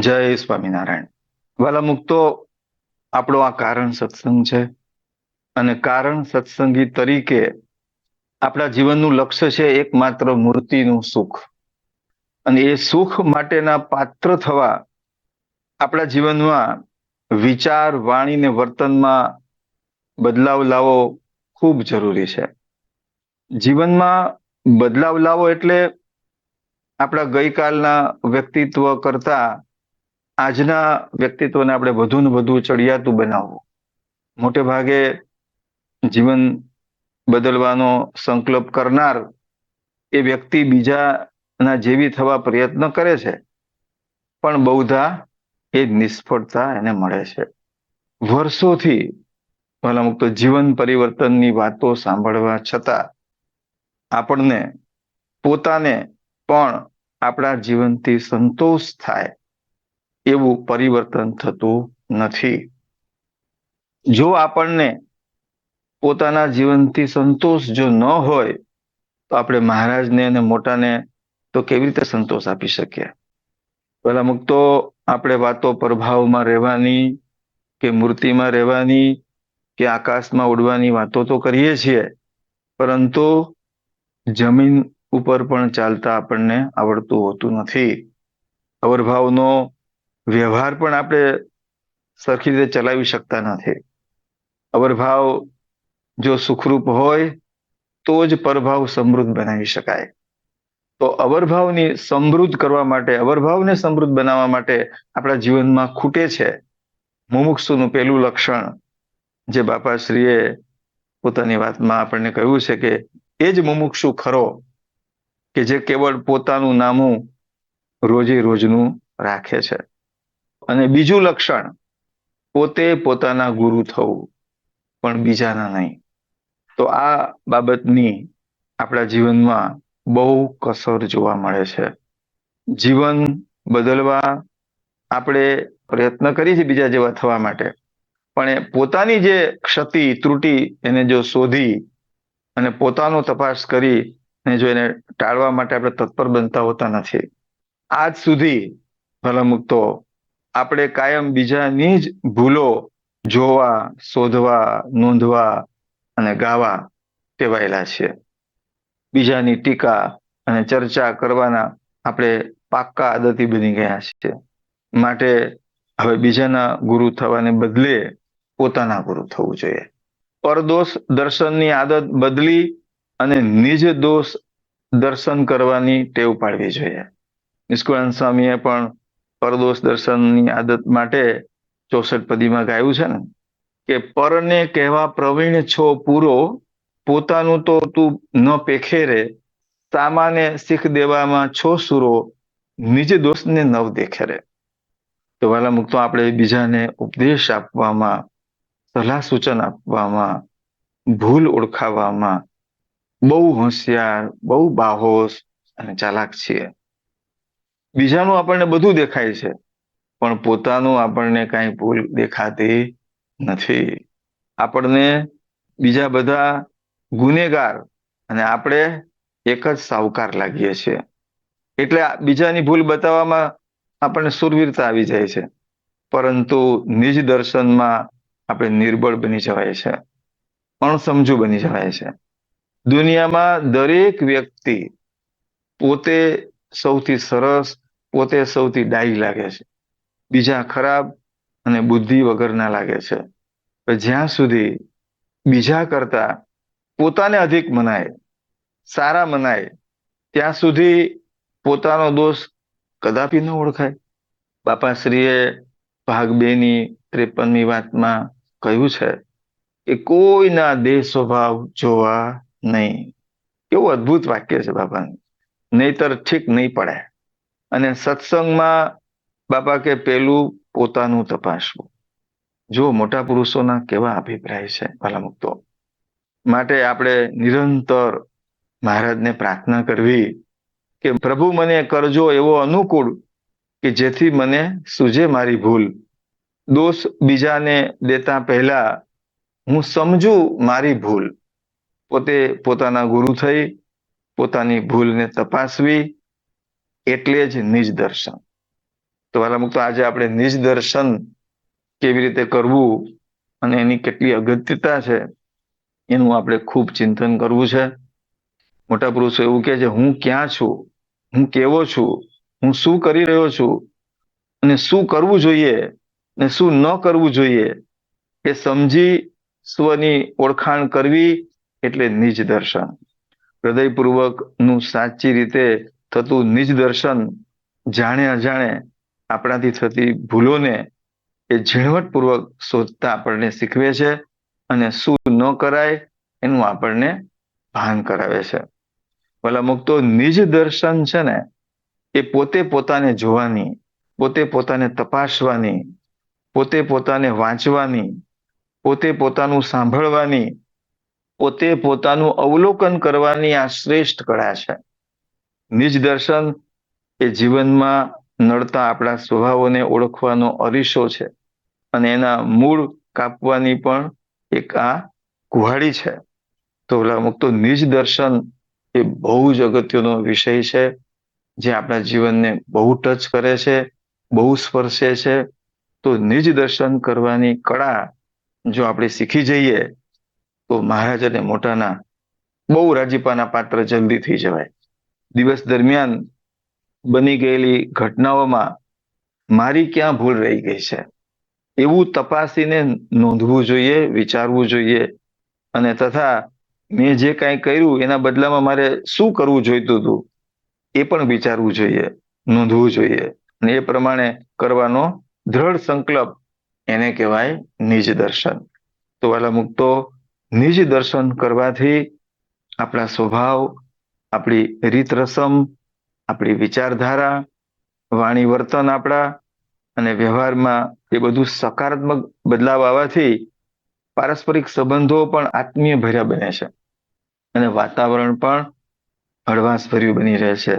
જય સ્વામિનારાયણ. વાલા મુક્તો આપણો આ કારણ સત્સંગ છે અને કારણ સત્સંગી તરીકે આપણા જીવનનું લક્ષ્ય છે એકમાત્ર મૂર્તિનું સુખ. અને એ સુખ માટેના પાત્ર થવા આપણા જીવનમાં વિચાર, વાણી ને વર્તનમાં બદલાવ લાવવો ખૂબ જરૂરી છે. જીવનમાં બદલાવ લાવો એટલે આપણા ગઈકાલના વ્યક્તિત્વ કરતા આજના વ્યક્તિત્વને આપણે વધુ ને વધુ ચડિયાતું બનાવવું. મોટે ભાગે જીવન બદલવાનો સંકલ્પ કરનાર એ વ્યક્તિ બીજાના જેવી થવા પ્રયત્ન કરે છે, પણ બહુધા એ નિષ્ફળતા એને મળે છે. વર્ષોથી ભલા મુક્ત જીવન પરિવર્તનની વાતો સાંભળવા છતાં આપણને પોતાને પણ આપણા જીવનથી સંતોષ થાય. એવું પરિવર્તન થતું નથી. જો આપણને પોતાના જીવનથી સંતોષ જો ન હોય, તો આપણે મહારાજને અને મોટાને તો કેવી રીતે સંતોષ આપી શકીએ? પેલા અમુક તો આપણે વાતો પ્રભાવમાં રહેવાની, કે મૂર્તિમાં રહેવાની, કે આકાશમાં ઉડવાની વાતો તો કરીએ છીએ, પરંતુ જમીન ઉપર પણ ચાલતા આપણને આવડતું હોતું નથી. અવરભાવનો વ્યવહાર પણ આપણે સરખી રીતે ચલાવી શકતા નથી. અવરભાવ જો સુખરૂપ હોય, તો જ પરભાવ સમૃદ્ધ બનાવી શકાય. તો અવરભાવની સમૃદ્ધ કરવા માટે, અવરભાવને સમૃદ્ધ બનાવવા માટે આપણા જીવનમાં ખૂટે છે મુમુક્ષુનું પહેલું લક્ષણ, જે બાપાશ્રીએ પોતાની વાતમાં આપણને કહ્યું છે કે, એ જ મુમુક્ષુ ખરો કે જે કેવળ પોતાનું નામું રોજે રોજનું રાખે છે. અને બીજું લક્ષણ, પોતે પોતાના ગુરુ થવું, પણ બીજાના નહીં. તો આ બાબતની આપણા જીવનમાં બહુ કસર જોવા મળે છે. જીવન બદલવા આપણે પ્રયત્ન કરીએ છીએ બીજા જેવા થવા માટે, પણ એ પોતાની જે ક્ષતિ, ત્રુટી એને જો શોધી અને પોતાનો તપાસ કરી ને જો એને ટાળવા માટે આપણે તત્પર બનતા હોતા નથી. આજ સુધી ભલા મુક્તો આપણે કાયમ બીજાની જ ભૂલો જોવા, શોધવા, નોંધવા અને ગાવા ટેવાયેલા છીએ. બીજાની ટીકા અને ચર્ચા કરવાના આપણે પાક્કા આદતી બની ગયા છીએ. માટે હવે બીજાના ગુરુ થવાને બદલે પોતાના ગુરુ થવું જોઈએ. પરદોષ દર્શનની આદત બદલી અને નિજ દોષ દર્શન કરવાની ટેવ પાડવી જોઈએ. નિષ્કુળાન સ્વામીએ પણ પરદોષ દર્શનની આદત માટે ચોસઠ પદીમાં ગાયું છે ને, કે પરને કહેવા પ્રવીણ છો પૂરો, પોતાનું તો તું ન પેખે રે સામાને શીખ દેવામાં છો સુરો, નિજ દોષને નવ દેખે રે. તો વહેલા મુક્તો, આપણે બીજાને ઉપદેશ આપવામાં, સલાહ સૂચન આપવામાં, ભૂલ ઓળખાવવામાં બહુ હોશિયાર, બહુ બાહોશ અને ચાલાક છીએ. બીજાનું આપણને બધું દેખાય છે, પણ પોતાનું આપણને કાંઈ ભૂલ દેખાતી નથી. આપણને બીજા બધા ગુનેગાર અને આપણે એક જ સાવકાર લાગીએ છીએ. એટલે બીજાની ભૂલ બતાવવામાં આપણને સુરવીરતા આવી જાય છે, પરંતુ નિજ દર્શનમાં આપણે નિર્બળ બની જવાય છે, અણસમજુ બની જવાય છે. દુનિયામાં દરેક વ્યક્તિ પોતે સૌથી સરસ, પોતે સૌથી ડાઈ લાગે છે. બીજા ખરાબ અને બુદ્ધિ વગરના લાગે છે. જ્યાં સુધી બીજા કરતા પોતાને અધિક મનાય, સારા મનાય, ત્યાં સુધી પોતાનો દોષ કદાપી ન ઓળખાય. બાપાશ્રીએ ભાગ બે ની ત્રેપનની વાતમાં કહ્યું છે કે કોઈના દેહ સ્વભાવ જોવા નહીં. કેવું અદ્ભુત વાક્ય છે બાપાનું. નહીતર ઠીક નહીં પડે. અને સત્સંગમાં બાપા કે પેલું પોતાનું તપાસવું. જો મોટા પુરુષોના કેવા અભિપ્રાય છે ભલા મુક્તો માટે આપણે નિરંતર મહારાજને પ્રાર્થના કરવી કે, પ્રભુ, મને કરજો એવો અનુકૂળ કે જેથી મને સુજે મારી ભૂલ. દોષ બીજાને દેતા પહેલા હું સમજુ મારી ભૂલ. પોતે પોતાના ગુરુ થઈ પોતાની ભૂલને તપાસવી એટલે જ નિજ દર્શન તો વાલા આજે આપણે નિજ દર્શન કેવી રીતે કરવું અને એની કેટલી અગત્યતા છે એનું આપણે ખૂબ ચિંતન કરવું છે. મોટા પુરુષો એવું કે છે, હું ક્યાં છું? હું કેવો છું? હું શું કરી રહ્યો છું? અને શું કરવું જોઈએ? ને શું ન કરવું જોઈએ? એ સમજી સ્વની ઓળખાણ કરવી એટલે નિજ દર્શન હૃદયપૂર્વકનું સાચી રીતે થતું નિજ દર્શન જાણે અજાણે આપણાથી થતી ભૂલોને એ ઝીણવટપૂર્વક શોધતા આપણને શીખવે છે અને શું ન કરાય એનું આપણને ભાન કરાવે છે. ભલા મુક્તો નિજ દર્શન છે ને, એ પોતે પોતાને જોવાની, પોતે પોતાને તપાસવાની, પોતે પોતાને વાંચવાની, પોતે પોતાનું સાંભળવાની પોતે પોતાનું અવલોકન કરવાની આ શ્રેષ્ઠ કળા છે. નિજ દર્શન એ જીવનમાં નડતા આપણા સ્વભાવોને ઓળખવાનો અરીસો છે અને એના મૂળ કાપવાની પણ એક આ કુહાડી છે. તો મુક્તો નિજ દર્શન એ બહુ જ અગત્યનો વિષય છે જે આપણા જીવનને બહુ ટચ કરે છે, બહુ સ્પર્શે છે. તો નિજ દર્શન કરવાની કળા જો આપણે શીખી જઈએ તો મહારાજ અને મોટાના બહુ રાજીપાના પાત્ર જલ્દી થઈ જવાય. દિવસ દરમિયાન બની ગયેલી ઘટનાઓમાં મારી ક્યાં ભૂલ રહી ગઈ છે? એવું તપાસીને નોંધવું જોઈએ, વિચારવું જોઈએ અને તથા મેં જે કાંઈ કર્યું એના બદલામાં મારે શું કરવું જોઈતું હતું એ પણ વિચારવું જોઈએ, નોંધવું જોઈએ અને એ પ્રમાણે કરવાનો દ્રઢ સંકલ્પ એને કહેવાય નિજ દર્શન. તો વાલા મુક્તો નિજ દર્શન કરવાથી આપણા સ્વભાવ, આપણી રીત રસમ આપણી વિચારધારા, વાણી વર્તન આપણા અને વ્યવહારમાં એ બધું સકારાત્મક બદલાવ આવવાથી પારસ્પરિક સંબંધો પણ આત્મીય ભર્યા બને છે. અને વાતાવરણ પણ હળવાશભર્યું બની રહે છે.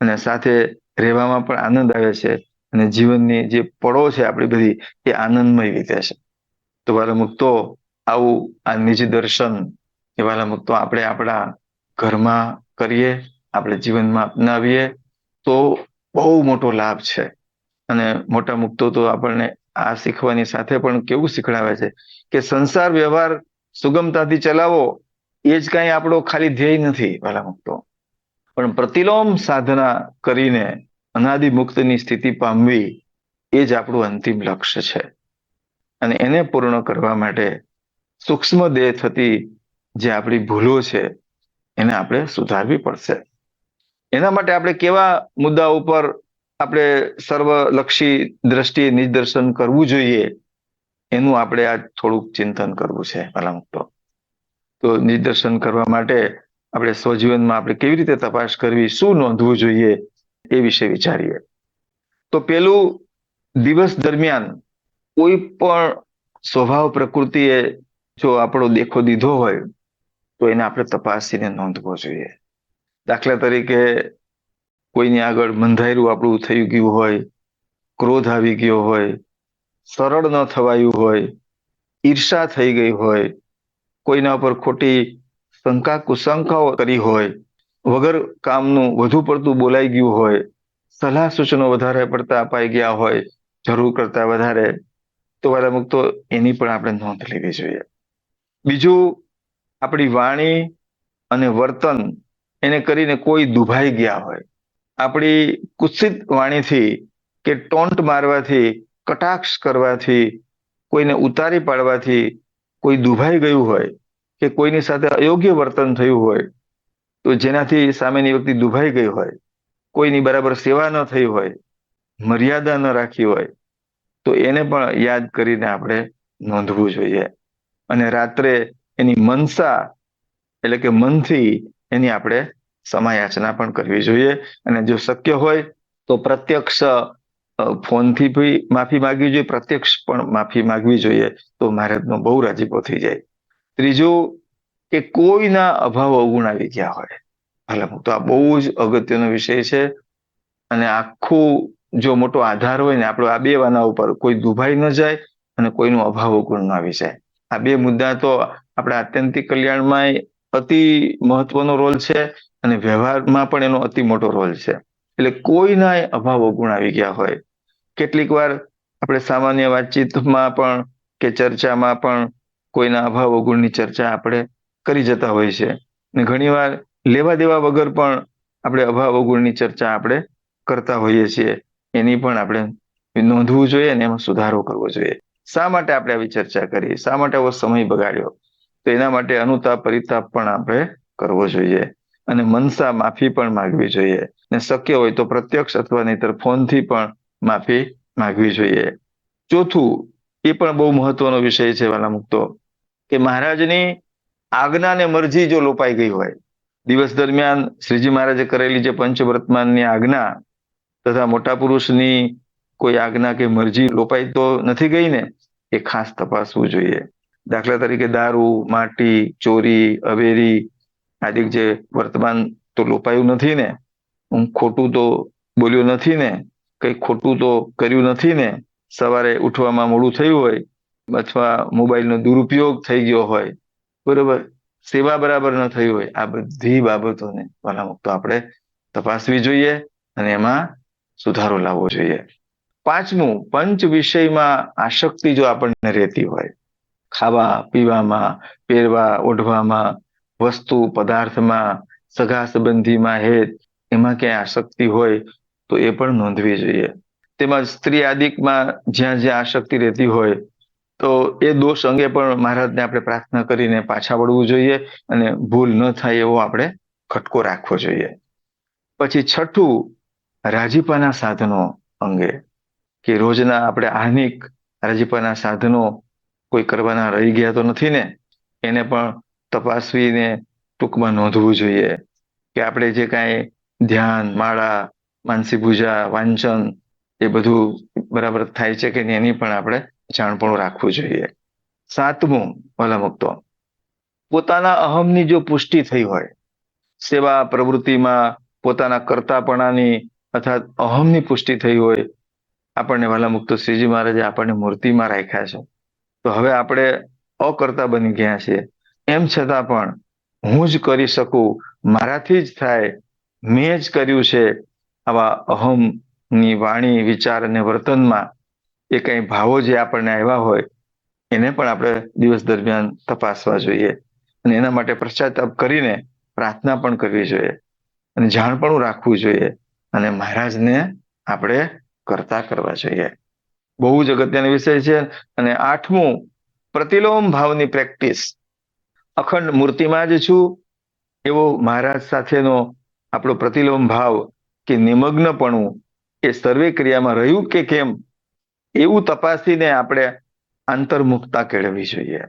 અને સાથે રહેવામાં પણ આનંદ આવે છે. અને જીવનની જે પળો છે આપણી બધી, એ આનંદમય વીતે છે. તો વાલા મુક્તો આવું આ નિજ દર્શન એ વાલા મુક્તો આપણે આપણા ઘરમાં કરીએ, આપણે જીવનમાં અપનાવીએ, તો બહુ મોટો લાભ છે. અને મોટા મુક્તો તો આપણને આ શીખવાની સાથે પણ કેવું શીખડાવે છે કે સંસાર વ્યવહાર સુગમતાથી ચલાવો, એ જ કાંઈ આપણો ખાલી ધ્યેય નથી વાલા મુક્તો. પણ પ્રતિલોમ સાધના કરીને અનાદિ મુક્તની સ્થિતિ પામવી એ જ આપણું અંતિમ લક્ષ્ય છે. અને એને પૂર્ણ કરવા માટે સૂક્ષ્મ દેહ થતી જે આપણી ભૂલો છે, એને આપણે સુધારવી પડશે. એના માટે આપણે કેવા મુદ્દા ઉપર આપણે સર્વલક્ષી દ્રષ્ટિએ નિદર્શન કરવું જોઈએ, એનું આપણે આ થોડુંક ચિંતન કરવું છે મુક્તો તો નિદર્શન કરવા માટે આપણે સ્વજીવનમાં આપણે કેવી રીતે તપાસ કરવી, શું નોંધવું જોઈએ, એ વિશે વિચારીએ. તો પેલું દિવસ દરમિયાન કોઈ પણ સ્વભાવ પ્રકૃતિએ જો આપણો દેખો દીધો હોય, તો એને આપણે તપાસીને નોંધવો જોઈએ. દાખલા તરીકે કોઈની આગળ બંધાયેલું આપણું થઈ ગયું હોય, ક્રોધ આવી ગયો હોય, સરળ ન થવાયું હોય, ઈર્ષા થઈ ગઈ હોય, કોઈના પર ખોટી શંકા કુશંકાઓ કરી હોય, વગર કામનું વધુ પડતું બોલાઈ ગયું હોય, સલાહ સૂચનો વધારે પડતા અપાઈ ગયા હોય, જરૂર કરતા વધારે, તો વાલા મુક્તો એની પણ આપણે નોંધ લેવી જોઈએ. બીજું આપણી વાણી અને વર્તન એને કરીને કોઈ દુભાઈ ગયા હોય. આપણી કુત્સિત વાણીથી કે ટોન્ટ મારવાથી, કટાક્ષ કરવાથી, કોઈને ઉતારી પાડવાથી કોઈ દુભાઈ ગયું હોય કે કોઈની સાથે અયોગ્ય વર્તન થયું હોય, તો જેનાથી સામેની વ્યક્તિ દુભાઈ ગઈ હોય, કોઈની બરાબર સેવા ન થઈ હોય, મર્યાદા ન રાખી હોય, તો એને પણ યાદ કરીને આપણે નોંધવું જોઈએ. અને રાત્રે એની મનસા, એટલે કે મનથી એની આપણે સમાયાચના પણ કરવી જોઈએ. અને જો શક્ય હોય તો પ્રત્યક્ષ ફોનથી બી માફી માગવી જોઈએ, પ્રત્યક્ષ પણ માફી માગવી જોઈએ તો મહારાજનો બહુ રાજીપો થઈ જાય. ત્રીજું કે કોઈના અભાવ અવગુણ આવી ગયા હોય. ભલે તો આ બહુ જ અગત્યનો વિષય છે અને આખું જો મોટો આધાર હોય ને આપણો આ બે વાના ઉપર કોઈ દુભાઈ ન જાય અને કોઈનો અભાવ અવગુણ ન આવી જાય. આ બે મુદ્દા તો આપણા આત્યંતિક કલ્યાણમાં અતિ મહત્વનો રોલ છે અને વ્યવહારમાં પણ એનો અતિ મોટો રોલ છે. એટલે કોઈના અભાવ અવગુણ આવી ગયા હોય. કેટલીક વાર આપણે સામાન્ય વાતચીતમાં પણ કે ચર્ચામાં પણ કોઈના અભાવ અવગુણની ચર્ચા આપણે કરી જતા હોય છે. અને ઘણીવાર લેવા દેવા વગર પણ આપણે અભાવ અવગુણની ચર્ચા આપણે કરતા હોઈએ છીએ. એની પણ આપણે નોંધવું જોઈએ અને એમાં સુધારો કરવો જોઈએ. શા માટે આપણે આવી ચર્ચા કરી શા માટે આવો સમય બગાડ્યો? તો એના માટે અનુતાપ, પરિતાપ પણ આપણે કરવો જોઈએ અને મનસા માફી પણ માગવી જોઈએ. ને શક્ય હોય તો પ્રત્યક્ષ અથવા નહીતર ફોનથી પણ માફી માગવી જોઈએ. ચોથું, એ પણ બહુ મહત્વનો વિષય છે વાલા મુક્તો કે મહારાજની આજ્ઞા ને મરજી જો લોપાઈ ગઈ હોય, દિવસ દરમિયાન શ્રીજી મહારાજે કરેલી જે પંચવર્તમાનની આજ્ઞા તથા મોટા પુરુષની કોઈ આજ્ઞા કે મરજી લોપાઈ તો નથી ગઈ ને એ ખાસ તપાસવું જોઈએ. દાખલા તરીકે દારૂ, માટી, ચોરી, અવેરી આદિ જે વર્તમાન તો લોપાયું નથી ને, હું ખોટું તો બોલ્યો નથી ને, કઈ ખોટું તો કર્યું નથી ને, સવારે ઉઠવામાં મોડું થયું હોય અથવા મોબાઈલનો દુરુપયોગ થઈ ગયો હોય, બરોબર, સેવા બરાબર ન થઈ હોય, આ બધી બાબતોને વાલા તો આપણે તપાસવી જોઈએ અને એમાં સુધારો લાવવો જોઈએ. પાંચમું, પંચ વિષયમાં આસક્તિ જો આપણને રહેતી હોય, ખાવા, પીવામાં, પહેરવા, ઓઢવામાં, વસ્તુ, પદાર્થમાં, સગા સંબંધીમાં હેત, એમાં ક્યાંય આસક્તિ હોય તો એ પણ નોંધવી જોઈએ. તેમજ સ્ત્રી આદિકમાં જ્યાં જ્યાં આસક્તિ રહેતી હોય, તો એ દોષ અંગે પણ મહારાજને આપણે પ્રાર્થના કરીને પાછા વળવું જોઈએ અને ભૂલ ન થાય એવો આપણે ખટકો રાખવો જોઈએ. પછી છઠ્ઠું, રાજીપાના સાધનો અંગે. કે રોજના આપણે આહનિક રાજીપાના સાધનો કોઈ કરવાના રહી ગયા તો નથી ને, એને પણ તપાસવીને ટૂંકમાં નોંધવું જોઈએ. કે આપણે જે કાંઈ ધ્યાન, માળા, માનસી પૂજા, વાંચન એ બધું બરાબર થાય છે કે એની પણ આપણે જાણપણું રાખવું જોઈએ. સાતમું ભલા મુક્તો પોતાના અહમની જો પુષ્ટિ થઈ હોય, સેવા પ્રવૃત્તિમાં પોતાના કરતાપણાની અર્થાત અહમની પુષ્ટિ થઈ હોય આપણને વાલા મુક્તો શ્રીજી મહારાજે આપણને મૂર્તિમાં રાખ્યા છે. તો હવે આપણે અકર્તા બની ગયા છીએ. એમ છતાં પણ હું જ કરી શકું, મારાથી જ થાય, મેં જ કર્યું છે. આવા અહમની વાણી, વિચાર અને વર્તનમાં એ કઈ ભાવો જે આપણને આવ્યા હોય, એને પણ આપણે દિવસ દરમિયાન તપાસવા જોઈએ. અને એના માટે પશ્ચાતાપ કરીને પ્રાર્થના પણ કરવી જોઈએ. અને જાણપણું રાખવું જોઈએ. અને મહારાજને આપણે કરતા કરવા જોઈએ. બહુ જ અગત્યનો વિષય છે અને આઠમું, પ્રતિલોમ ભાવની પ્રેક્ટિસ. અખંડ મૂર્તિમાં જ છું. એવો મહારાજ સાથેનો આપણો પ્રતિલોમ ભાવ કે નિમગ્નપણું એ સર્વે ક્રિયામાં રહ્યું કે કેમ, એવું તપાસીને આપણે આંતરમુખતા કેળવવી જોઈએ.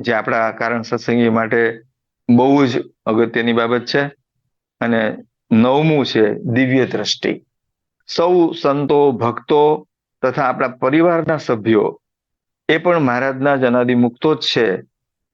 જે આપણા કારણ સત્સંગી માટે બહુ જ અગત્યની બાબત છે. અને નવમું છે દિવ્ય દ્રષ્ટિ. સૌ સંતો, ભક્તો તથા આપણા પરિવારના સભ્યો એ પણ મહારાજના જ અનાદિ મુક્તો જ છે.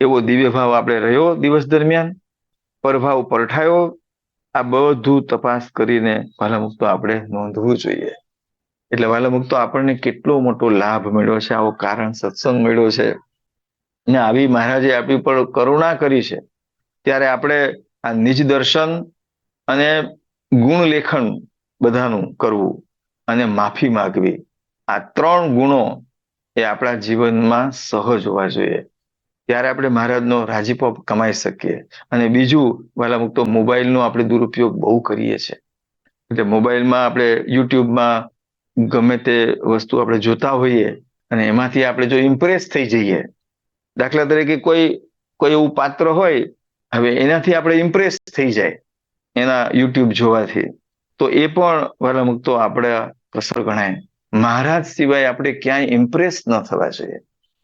એવો દિવ્ય ભાવ આપણે રહ્યો દિવસ દરમિયાન. પરભાવ પરઠાયો. આ બધું તપાસ કરીને વાલામુક્તો આપણે નોંધવું જોઈએ. એટલે વાલામુક્તો આપણને કેટલો મોટો લાભ મળ્યો છે, આવો કારણ સત્સંગ મળ્યો છે. ને આવી મહારાજે આપણી પર કરુણા કરી છે. ત્યારે આપણે આ નિજ દર્શન અને ગુણ લેખન બધાનું કરવું અને માફી માગવી. આ ત્રણ ગુણો એ આપણા જીવનમાં સહજ હોવા જોઈએ. ત્યારે આપણે મહારાજનો રાજીપો કમાઈ શકીએ. અને બીજું વાલા મુક્તો મોબાઈલનો આપણે દુરુપયોગ બહુ કરીએ છીએ. એટલે મોબાઈલમાં આપણે યુટ્યુબમાં ગમે તે વસ્તુ આપણે જોતા હોઈએ અને એમાંથી આપણે જો ઇમ્પ્રેસ થઈ જઈએ. દાખલા તરીકે કોઈ કોઈ એવું પાત્ર હોય, હવે એનાથી આપણે ઇમ્પ્રેસ થઈ જાય એના યુટ્યુબ જોવાથી. તો એ પણ વાલા મુક્તો આપણે કસર ગણાય. મહારાજ સિવાય આપણે ક્યાંય ઇમ્પ્રેસ ન થવા જોઈએ.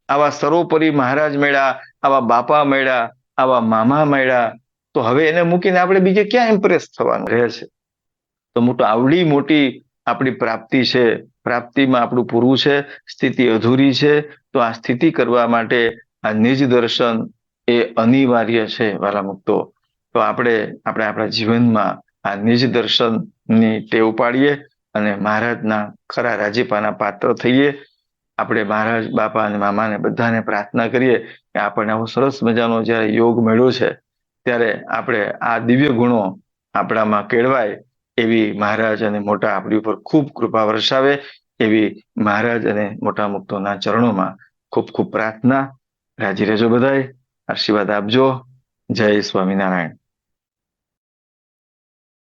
આવા સર્વોપરી મહારાજ મેળા આવા બાપા મેળા આવા મામા મેળા તો હવે એને મૂકીને આપણે બીજે ક્યાં ઇમ્પ્રેસ થવાનું? રહે છે. તો મોટો આવડી મોટી આપણી પ્રાપ્તિ છે. પ્રાપ્તિમાં આપણું પૂરું છે, સ્થિતિ અધૂરી છે. તો આ સ્થિતિ કરવા માટે આ નિજ દર્શન એ અનિવાર્ય છે વાલા મુક્તો તો. આપણે આપણે આપણા જીવનમાં આ નિજ દર્શનની ટેવ પાડીએ અને મહારાજના ખરા રાજીપાના પાત્ર થઈએ. આપણે મહારાજ, બાપા અને મામાને બધાને પ્રાર્થના કરીએ કે આપણને આવો સરસ મજાનો જ્યારે યોગ મળ્યો છે, ત્યારે આપણે આ દિવ્ય ગુણો આપણામાં કેળવાય એવી મહારાજ અને મોટા આપણી ઉપર ખૂબ કૃપા વરસાવે એવી મહારાજ અને મોટા મુક્તોના ચરણોમાં ખૂબ ખૂબ પ્રાર્થના. રાજી રહેજો બધાય. આશીર્વાદ આપજો. જય સ્વામિનારાયણ.